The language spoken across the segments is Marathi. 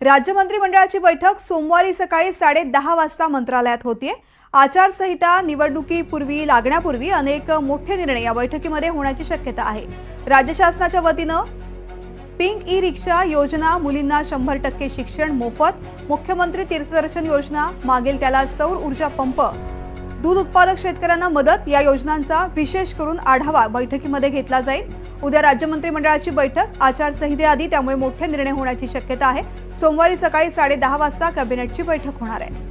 राज्य मंत्रिमंडळाची बैठक सोमवारी सकाळी साडे दहा वाजता मंत्रालयात होतीये. आचारसंहिता निवडणुकीपूर्वी लागण्यापूर्वी अनेक मोठे निर्णय या बैठकीमध्ये होण्याची शक्यता आहे. राज्य शासनाच्या वतीनं पिंक ई रिक्षा योजना मुलींना शंभर टक्के शिक्षण मोफत मुख्यमंत्री तीर्थदर्शन योजना मागेल त्याला सौर ऊर्जा पंप दूध उत्पादक शेतकऱ्यांना मदत या योजनांचा विशेष करून आढावा बैठकीमध्ये घेतला जाईल. उद्या राज्य मंत्रिमंडळाची बैठक आचारसंहितेआधी त्यामुळे मोठे निर्णय होण्याची शक्यता आहे. सोमवारी सकाळी साडेदहा वाजता कॅबिनेटची बैठक होणार आहे.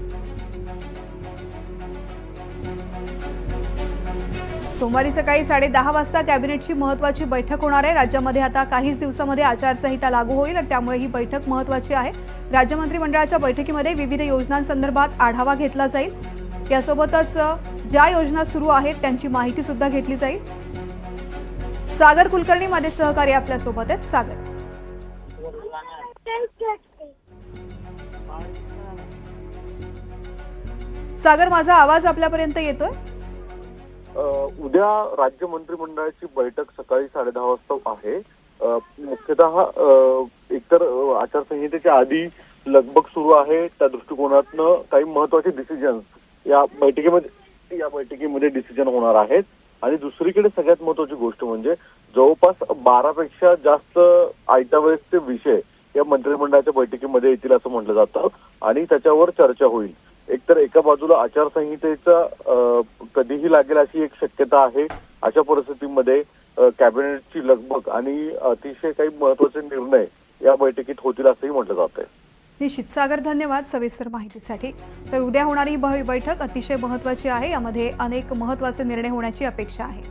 सोमवारी सकाळी साडेदहा वाजता कॅबिनेटची महत्वाची बैठक होणार आहे. राज्यामध्ये आता काहीच दिवसामध्ये आचारसंहिता लागू होईल आणि त्यामुळे ही बैठक महत्वाची आहे. राज्य मंत्रिमंडळाच्या बैठकीमध्ये विविध योजनांसंदर्भात आढावा घेतला जाईल. यासोबतच ज्या योजना सुरू आहेत त्यांची माहिती सुद्धा घेतली जाईल. सागर कुलकर्णी माझे सहकारी आपल्यासोबत आहेत. सागर. सागर माझा आवाज आपल्यापर्यंत येतोय? उद्या राज्य मंत्रिमंडळाची बैठक सकाळी साडेदहा वाजता आहे. मुख्यतः एकतर आचारसंहितेच्या आधी लगबग सुरू आहे. त्या दृष्टिकोनातनं काही महत्त्वाचे डिसिजन्स या बैठकीमध्ये या बैठकीमध्ये डिसिजन होणार आहेत. आणि दुसरीकडे सगळ्यात महत्वाची गोष्ट म्हणजे जवळपास बारापेक्षा जास्त आयत्यावेळेसचे विषय या मंत्रिमंडळाच्या बैठकीमध्ये येतील असं म्हटलं जातं आणि त्याच्यावर चर्चा होईल. एकतर एका बाजूला आचारसंहितेचा कधीही लागेल अशी एक शक्यता आहे अशा परिस्थितीमध्ये कॅबिनेटची लगबग आणि अतिशय काही महत्त्वाचे निर्णय या बैठकीत होतील असंही म्हटलं जात आहे निश्चित. सागर धन्यवाद सविस्तर माहितीसाठी. तर उद्या होणारी बैठक अतिशय महत्वाची आहे. यामध्ये अनेक महत्त्वाचे निर्णय होण्याची अपेक्षा आहे.